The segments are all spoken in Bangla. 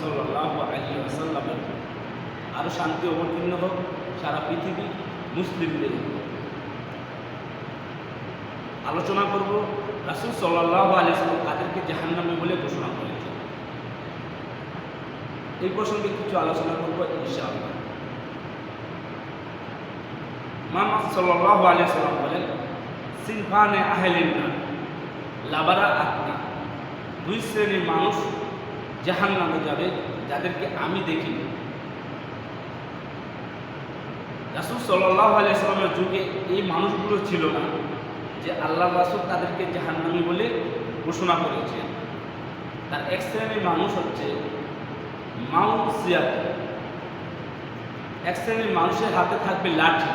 সাল্লাহ আলী আরও শান্তি অবতীর্ণ হোক, সারা পৃথিবী মুসলিমদের আলোচনা করব, রাসুল সাল্লাহ আলিয়াল্লাম তাদেরকে জাহান্নামে বলে ঘোষণা করেছে এই প্রসঙ্গে কিছু আলোচনা করব ইনশাআল্লাহ। মোহাম্মদ সাল্লাহ আলিয়াল্লাম বলেন, সিনফানে আহেলিন না লাবারা আত্মা, দুই শ্রেণির মানুষ জাহান নামে যাবে, যাদেরকে আমি দেখিনি। রাসুল সাল্লাহ আলিয়াল্লামের যুগে এই মানুষগুলো ছিল না যে আল্লাহ রাসুল তাদেরকে জাহান্নামি বলে ঘোষণা করেছেন তার এক শ্রেণির মানুষ হচ্ছে মাউন্ট সিয়াদ এক শ্রেণির মানুষের হাতে থাকবে লাঠি।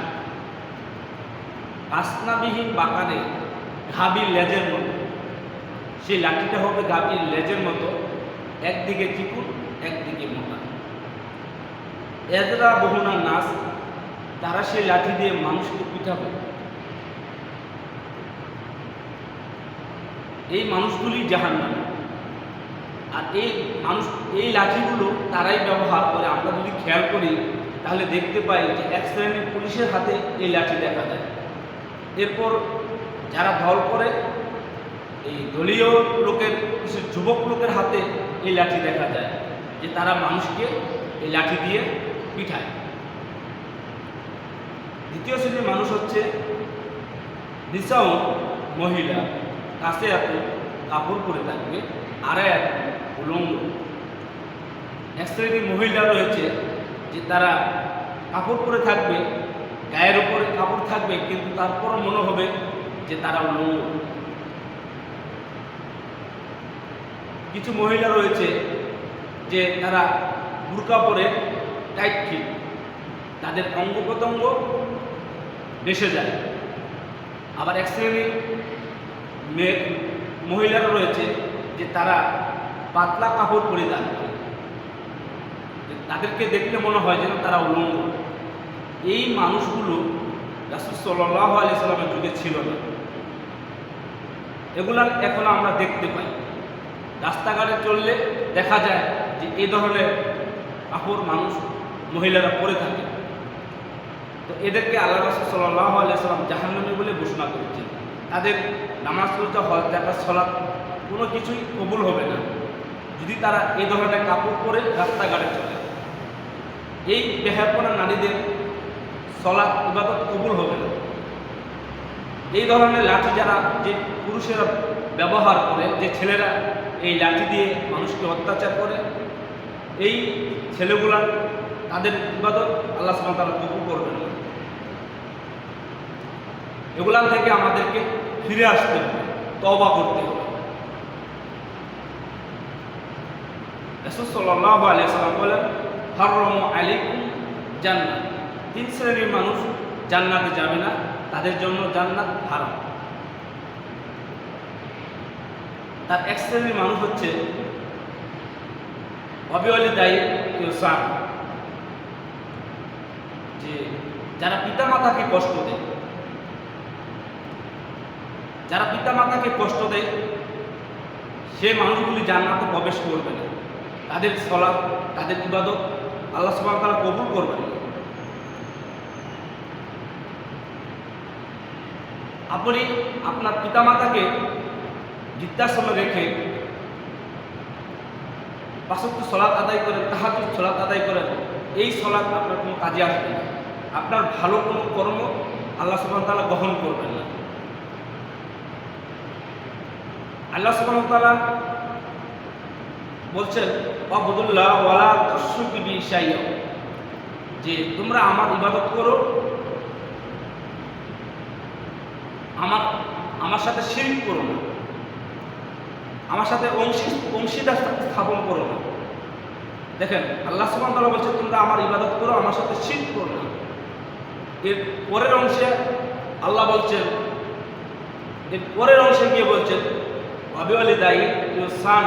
আসনাবিহীন বাকারে ঘাবির লেজের মতো। সেই লাঠিটা হবে গাভীর লেজের মতো। একদিকে চিকুন, একদিকে মোটা। এজরা বহুনা নাচ, তারা সেই লাঠি দিয়ে মানুষকে পিঠাবে এই মানুষগুলি জাহান নামে আর এই মানুষ, এই লাঠিগুলো তারাই ব্যবহার করে। আমরা যদি খেয়াল করি, তাহলে দেখতে পাই যে এক শ্রেণির পুলিশের হাতে এই লাঠি দেখা যায়। এরপর যারা দল করে, এই দলীয় লোকের, কিছু যুবক লোকের হাতে এই লাঠি দেখা যায় যে তারা মানুষকে এই লাঠি দিয়ে পিঠায় দ্বিতীয় শ্রেণির মানুষ হচ্ছে নিসাও মহিলা। কাছে এত কাপড় পরে থাকবে আর এক উলঙ্গ। এক শ্রেণির মহিলা রয়েছে যে তারা কাপড় পরে থাকবে, গায়ের উপরে কাপড় থাকবে, কিন্তু তারপর মনে হবে যে তারা উলঙ্গ। কিছু মহিলা রয়েছে যে তারা বুরকা পরে টাইট ফিট তাদের অঙ্গ প্রত্যঙ্গ বেসে যায়। আবার এক শ্রেণির মেয়ে মহিলারা রয়েছে যে তারা পাতলা কাপড় পরিধান করে। তাদেরকে দেখলে মনে হয় যেন তারা উলঙ্গ। এই মানুষগুলো সাল্লাহ আলি সাল্লামের যুগে ছিল না। এগুলা এখন আমরা দেখতে পাই। রাস্তাঘাটে চললে দেখা যায় যে এই ধরনের কাপড় মানুষ, মহিলারা পরে থাকে। তো এদেরকে আল্লাহ রাসুল সাল্লাহ আলিয়াল্লাম জাহান্নামী বলে ঘোষণা করেছেন। তাদের নামাজ পড়তে হজ দেখা ছলাৎ কোনো কিছুই কবুল হবে না। যদি তারা এই ধরনের কাপড় পরে রাস্তাঘাটে চলে। এই বেহাপনা নারীদের সলাৎ, ইবাদত কবুল হবে না। এই ধরনের লাঠি যারা যে পুরুষেরা ব্যবহার করে, যে ছেলেরা এই লাঠি দিয়ে মানুষকে অত্যাচার করে। এই ছেলেগুলা তাদের ইবাদত আল্লাহ সামান তারা কবুল করবে না এগুলান থেকে আমাদেরকে ফিরে আসতে হবে তবা করতে হবে। বলেন জান্নাত। তিন শ্রেণির মানুষ জান্নাতে যাবে না, তাদের জন্য জান্নাত হারাম। তার এক শ্রেণির মানুষ হচ্ছে অবিওয়ালি দায়ী সান যে যারা পিতামাতাকে কষ্ট দেয়, যারা পিতামাতাকে কষ্ট দেয়, সে মানুষগুলি জান্নাতে প্রবেশ করবে না। তাদের সলাপ, তাদের ইবাদত আল্লাহ সুবাহ তারা কবুল করবে না। আপনি আপনার পিতামাতাকে বৃদ্ধাশ্রমে রেখে পাশক্ত সলাৎ আদায় করেন তাহাজুদ সলাৎ আদায় করেন, এই সলাৎ আপনার কোনো কাজে আসবে না। আপনার ভালো কোনো কর্ম আল্লাহ সুবাহ তালা গ্রহণ করবেন না। আল্লাহ সুবাহ তালা বলছেন, অবদুল্লাহ ওয়ালা দর্শকবি সাইয়া যে তোমরা আমার ইবাদত করো, আমার আমার সাথে শিল্প করো না। আমার সাথে অংশী অংশীদার স্থাপন করো না। দেখেন, আল্লাহ সুবান তালা বলছে, তোমরা আমার ইবাদত করো, আমার সাথে শিল্প করো না। এর পরের অংশে আল্লাহ বলছেন, এর পরের অংশে গিয়ে বলছেন অবিওয়ালি দায়ী সান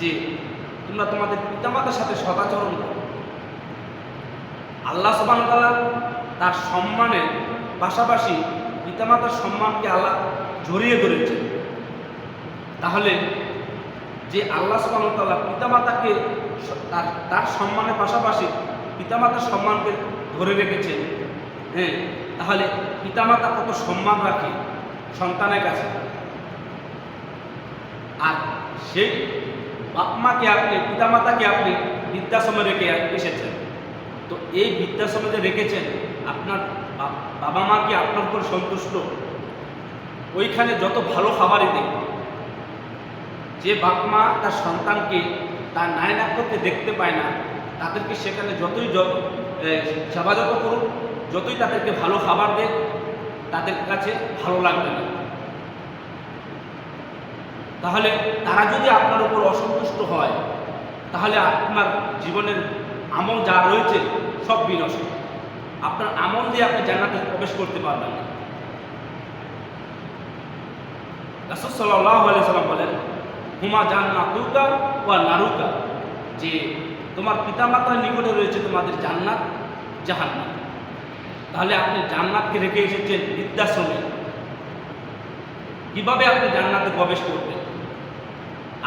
যে, তোমরা তোমাদের পিতামাতার সাথে সদাচরণ করো। আল্লাহ সুবান তালা তার সম্মানের পাশাপাশি পিতামাতার সম্মানকে আল্লাহ জড়িয়ে ধরেছে তাহলে যে আল্লাহ সুবাহতাল্লাহ পিতামাতাকে তার তার সম্মানের পাশাপাশি পিতামাতার সম্মানকে ধরে রেখেছেন হ্যাঁ তাহলে পিতামাতা কত সম্মান রাখে সন্তানের কাছে? আর সেই বাপ মাকে আপনি, পিতামাতাকে আপনি বৃদ্ধাশ্রমে রেখে এসেছেন। তো এই বৃদ্ধাশ্রমে যে রেখেছেন, আপনার বাবা মা কি আপনার উপর সন্তুষ্ট? ওইখানে যত ভালো খাবারই দেখ যে বাপ মা তার সন্তানকে তার নায়না করতে দেখতে পায় না, তাদেরকে সেখানে যতই সেবা যত করুক, যতই তাদেরকে ভালো খাবার দেয় তাদের কাছে ভালো লাগবে না। তাহলে তারা যদি আপনার উপর অসন্তুষ্ট হয়, তাহলে আপনার জীবনের আমল যা রয়েছে সব বিনষ্ট। আপনার আমল দিয়ে আপনি জান্নাতে প্রবেশ করতে পারবেন না। রাসুল সাল্লাহ সাল্লাম বলেন হুমা জান নাতুকা বা নারুকা, যে তোমার পিতামাতার নিকটে রয়েছে তোমাদের জান্নাত জাহান্নাত তাহলে আপনি জান্নাতকে রেখে এসেছেন বৃদ্ধাশ্রমে। কীভাবে আপনি জান্নাতে প্রবেশ করবেন?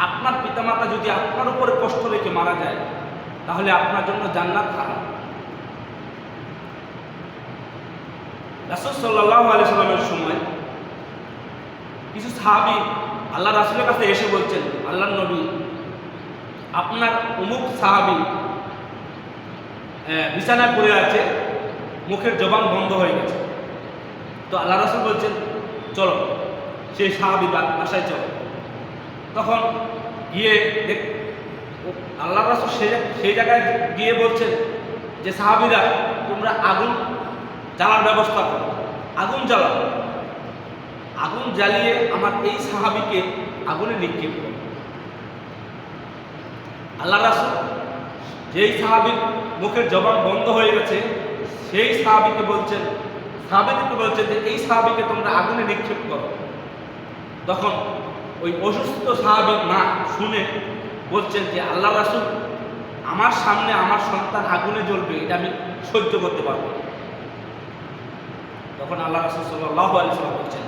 আপনার পিতামাতা যদি আপনার উপরে কষ্ট রেখে মারা যায়, তাহলে আপনার জন্য জান্নাত খারাপ রাসুল সাল্লাহ আলিয়াল্লামের সময় কিছু সাহাবি আল্লাহ রাসুলের কাছে এসে বলছেন আল্লাহ নবী, আপনার অমুক সাহাবি বিছানায় পড়ে আছে, মুখের জবান বন্ধ হয়ে গেছে। তো আল্লাহ রাসুল বলছেন, চলো, সেই সাহাবি বাসায় চলো। তখন গিয়ে আল্লাহ রাসুল সেই সেই জায়গায় গিয়ে বলছেন যে, সাহাবিরা, তোমরা আগুন জ্বালার ব্যবস্থা করো, আগুন জ্বালাও। আগুন জ্বালিয়ে আমার এই সাহাবিকে আগুনে নিক্ষেপ করো। আল্লাহ রাসুল যেই সাহাবির মুখের জবান বন্ধ হয়ে গেছে, সেই সাহাবিকে বলছেন সাহাবিকে বলছেন যে এই সাহাবিকে তোমরা আগুনে নিক্ষেপ করো। তখন ওই অসুস্থ সাহাবিক মা শুনে বলছেন যে আল্লাহ রাসুল, আমার সামনে আমার সন্তান আগুনে জ্বলবে, এটা আমি সহ্য করতে পারব তখন আল্লাহ রাসুল সাল্লাহ আলিয়াল্লাম বলছেন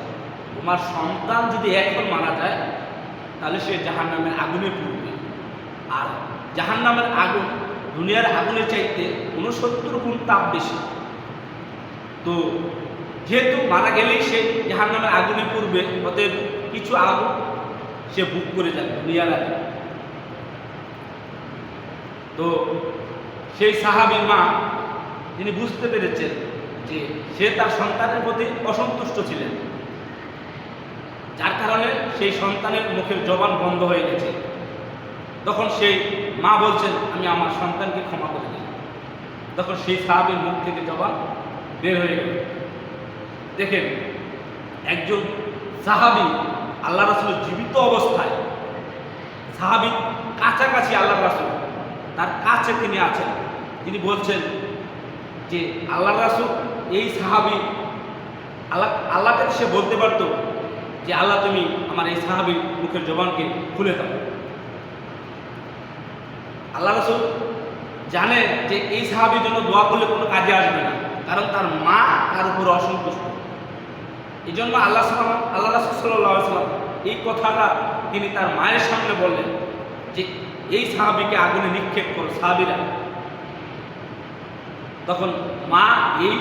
তোমার সন্তান যদি এখন মারা যায়, তাহলে সে জাহান নামের আগুনে পুড়বে। আর জাহান নামের আগুন দুনিয়ার আগুনের চাইতে উনসত্তর গুণ তাপ বেশি। তো যেহেতু মারা গেলেই সে জাহান নামের আগুনে পড়বে, অতএব কিছু আগুন সে বুক করে যাবে দুনিয়ার আগে তো সেই সাহাবীর মা তিনি বুঝতে পেরেছেন যে সে তার সন্তানের প্রতি অসন্তুষ্ট ছিলেন যার কারণে সেই সন্তানের মুখের জবান বন্ধ হয়ে গেছে। তখন সেই মা বলছেন, আমি আমার সন্তানকে ক্ষমা করে দিই তখন সেই সাহাবের মুখ থেকে জবান বের হয়ে গেল। দেখেন, একজন সাহাবি আল্লাহ রাসুলের জীবিত অবস্থায়, সাহাবি কাছাকাছি আল্লাহ রাসুল, তার কাছে তিনি আছেন। তিনি বলছেন যে, আল্লাহ রাসুল, এই সাহাবি আল্লাহ, আল্লাহকে সে বলতে পারতো যে আল্লাহ তুমি আমার এই সাহাবির মুখের জবানকে খুলে দাও। আল্লাহ রসুল জানে যে এই সাহাবির জন্য দোয়া করলে কোনো কাজে আসবে না, কারণ তার মা তার উপর অসন্তুষ্ট। এই জন্য আল্লাহ সাল্লাম আল্লাহ রাসুল সাল্লাহ সাল্লাম এই কথাটা তিনি তার মায়ের সামনে বললেন যে, এই সাহাবিকে আগুনে নিক্ষেপ করো, সাহাবিরা। তখন মা এই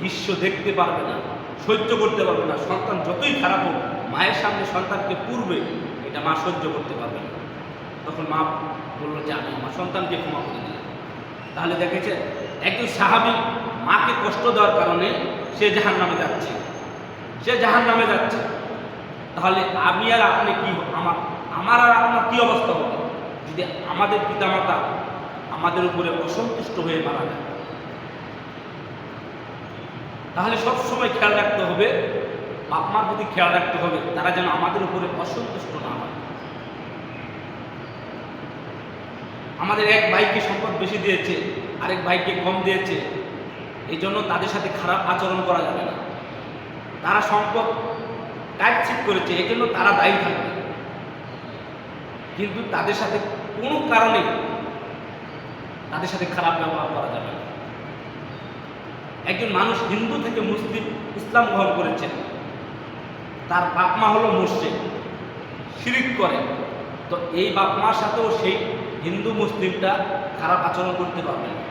দৃশ্য দেখতে পারবে না, সহ্য করতে পারবে না, সন্তান যতই খারাপ হোক মায়ের সামনে সন্তানকে পূর্বে এটা মা সহ্য করতে পারবে তখন মা বলল যে, আমি আমার সন্তানকে ক্ষমা করে দিলাম। তাহলে দেখেছে একজন সাহাবি মাকে কষ্ট দেওয়ার কারণে সে জাহান নামে যাচ্ছে। সে জাহান নামে যাচ্ছে। তাহলে আমি আর আপনি কি, আমার আমার আর আপনার কি অবস্থা হবে? যদি আমাদের পিতামাতা আমাদের উপরে অসন্তুষ্ট হয়ে মারা যায়। তাহলে সবসময় খেয়াল রাখতে হবে বাপ মার প্রতি খেয়াল রাখতে হবে, তারা যেন আমাদের উপরে অসন্তুষ্ট না হয়। আমাদের এক ভাইকে সম্পদ বেশি দিয়েছে, আরেক ভাইকে কম দিয়েছে এই জন্য তাদের সাথে খারাপ আচরণ করা যাবে না। তারা সম্পদ কাটছিপ করেছে এই জন্য তারা দায়ী থাকবে। কিন্তু তাদের সাথে কোনো কারণে তাদের সাথে খারাপ ব্যবহার করা যাবে না। একজন মানুষ হিন্দু থেকে মুসলিম, ইসলাম গ্রহণ করেছেন তার বাপমা হলো মুসলিম শিরিক করে। তো এই বাপমার সাথেও সেই হিন্দু মুসলিমটা খারাপ আচরণ করতে পারবে না।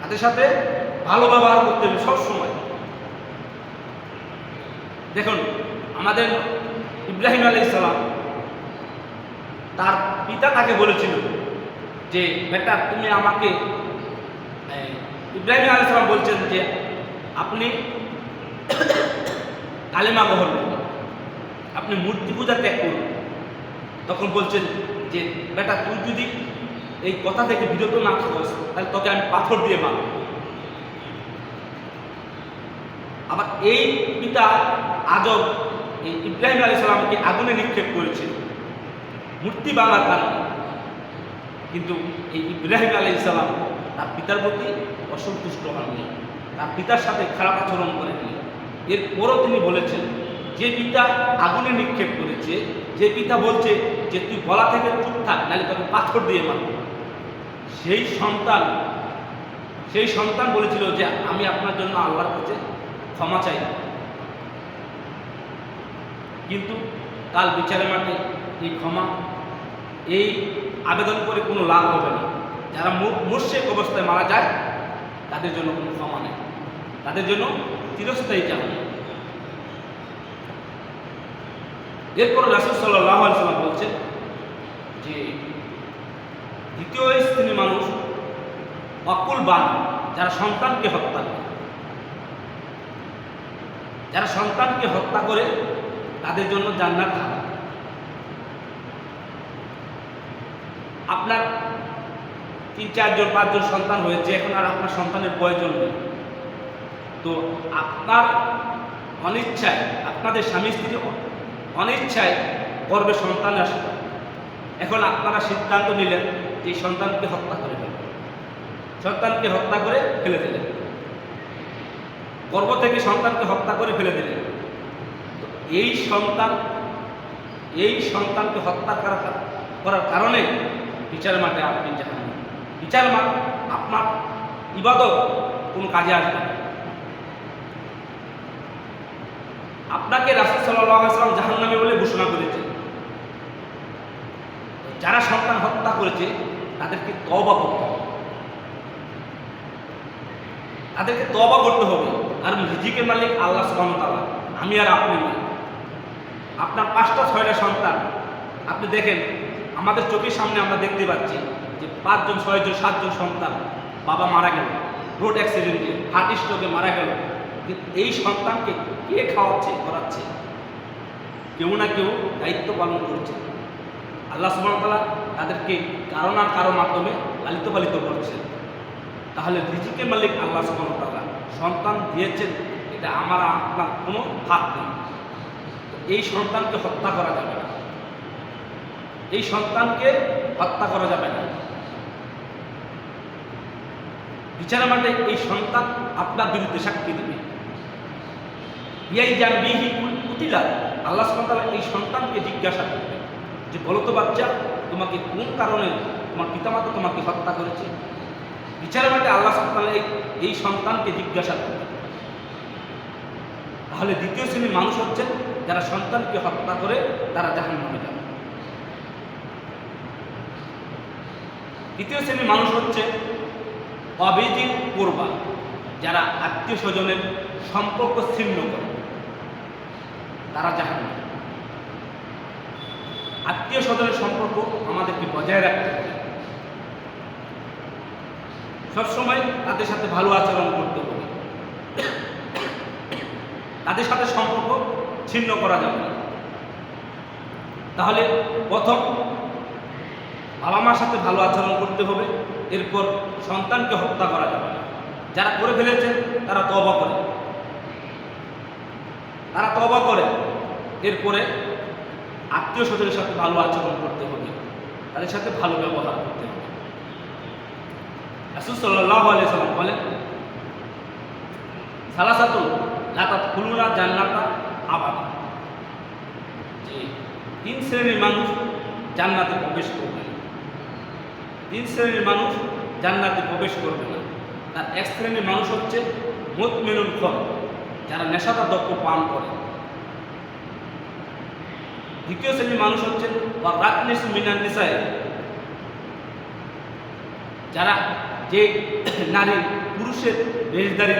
তাদের সাথে ভালো ব্যবহার করতে হবে সবসময়। দেখুন, আমাদের ইব্রাহিম আলী ইসলাম তার পিতা তাকে বলেছিল যে, বেটা, তুমি আমাকে ইব্রাহিম আলী ইসলাম বলছেন যে, আপনি কালেমা গ্রহণ করুন আপনি মূর্তি পূজা ত্যাগ করুন। তখন বলছেন যে, বেটা, তুই যদি এই কথা থেকে বিরত না থাকস, তাহলে তোকে আমি পাথর দিয়ে মারব। আবার এই পিতা আজব এই ইব্রাহিম আলী সালামকে আগুনে নিক্ষেপ করেছিল মূর্তি বানার কারণে কিন্তু এই ইব্রাহিম আলী সালাম তার পিতার প্রতি অসন্তুষ্ট হননি। তার পিতার সাথে খারাপ আচরণ করেননি। এরপরও তিনি বলেছেন, যে পিতা আগুনে নিক্ষেপ করেছে, যে পিতা বলছে যে তুই গলা থেকে চুপ থাক, নাহলে তোকে পাথর দিয়ে মারব। সেই সন্তান সেই সন্তান বলেছিল যে, আমি আপনার জন্য আল্লাহর কাছে ক্ষমা চাই। কিন্তু কাল বিচারের মাঠে এই ক্ষমা, এই আবেদন করে কোনো লাভ হবে না। যারা মুর্শেক অবস্থায় মারা যায়, তাদের জন্য কোনো ক্ষমা নেই। তাদের জন্য চিরস্থায়ী জাহান্ন এরপর রাসুল সাল্লাহ সাল্লাম বলছেন যে দ্বিতীয় শ্রেণির মানুষ অকুল বান, যারা সন্তানকে হত্যা করে। যারা সন্তানকে হত্যা করে, তাদের জন্য জান্নাত হারাম। আপনার তিন, চারজন, পাঁচজন সন্তান হয়েছে, এখন আর আপনার সন্তানের প্রয়োজন নেই। তো আপনার অনিচ্ছায়, আপনাদের স্বামী স্ত্রী অনিচ্ছায় গর্বে সন্তান আসবে। এখন আপনারা সিদ্ধান্ত নিলেন যে সন্তানকে হত্যা করে সন্তানকে হত্যা করে ফেলে দিলেন। গর্ব থেকে সন্তানকে হত্যা করে ফেলে দিলেন। তো এই সন্তান, এই সন্তানকে হত্যা করার করার কারণে বিচার মাঠে আপনি জানেন বিচার মাঠ আপনার ইবাদত কোনো কাজে আসবে না। আপনাকে রাসুল সাল্লাম জাহান্নামে বলে ঘোষণা করেছে। যারা সন্তান হত্যা করেছে, তাদেরকে তবা করতে হবে। তাদেরকে তবা করতে হবে। আর রিজিকের মালিক আল্লাহ সুবাহতালা আমি আর আপনি আপনার পাঁচটা, ছয়টা সন্তান, আপনি দেখেন, আমাদের চোখের সামনে আমরা দেখতে পাচ্ছি যে পাঁচজন, ছয়জন, সাতজন সন্তান বাবা মারা গেল রোড অ্যাক্সিডেন্টে হার্ট স্ট্রোকে মারা গেল। কিন্তু এই সন্তানকে কে খাওয়াচ্ছে, করাচ্ছে? কেউ না কেউ দায়িত্ব পালন করছে। আল্লাহ সুবাহতালা তাদেরকে কারও না কারও মাধ্যমে লালিত পালিত করছে। তাহলে রিজিকের মালিক আল্লাহ সুবাহতালা সন্তান দিয়েছেন, এটা আমার আপনার কোনো হাত নেই। এই সন্তানকে হত্যা করা যাবে না। এই সন্তানকে হত্যা করা যাবে না। বিচার মাঠে এই সন্তান আপনার বিরুদ্ধে সাক্ষী দেবে। ইয়াই কুতিলা, আল্লাহ সন্তান এই সন্তানকে জিজ্ঞাসা করবে যে, বলো তো বাচ্চা, তোমাকে কোন কারণে তোমার পিতামাতা তোমাকে হত্যা করেছে? বিচার মাঠে আল্লাহ সন্তান এই সন্তানকে জিজ্ঞাসা করবে তাহলে দ্বিতীয় শ্রেণির মানুষ হচ্ছেন যারা সন্তানকে হত্যা করে তারা জাহান নামে যাবে তৃতীয় শ্রেণির মানুষ হচ্ছে অবিজিত করবা যারা আত্মীয় স্বজনের সম্পর্ক ছিন্ন করে। তারা জাহান আত্মীয় স্বজনের সম্পর্ক আমাদেরকে বজায় রাখতে হবে। সবসময় তাদের সাথে ভালো আচরণ করতে হবে। তাদের সাথে সম্পর্ক ছিন্ন করা যাবে না। তাহলে প্রথম বাবা মার সাথে ভালো আচরণ করতে হবে, এরপর সন্তানকে হত্যা করা যাবে না। যারা করে ফেলেছে তারা তবা করে। তারা তবা করে। এরপরে আত্মীয় স্বজনের সাথে ভালো আচরণ করতে হবে। তাদের সাথে ভালো ব্যবহার করতে হবে। রাসুল সাল্লাহ সাল্লাম বলেন, সালাসাতুল লাতাত খুলুনা জান্নাতা আবাদা। যে তিন শ্রেণির মানুষ জান্নাতে প্রবেশ করবে তিন শ্রেণির মানুষ জান্নাতে প্রবেশ করবে না। তার এক শ্রেণির মানুষ হচ্ছে মত মেনুন ফল যারা নেশাদার দ্রব্য পান করে। দ্বিতীয় শ্রেণির মানুষ হচ্ছেন বা রাতনিস মিনান নিসায় যারা যে নারী পুরুষের রেশদারি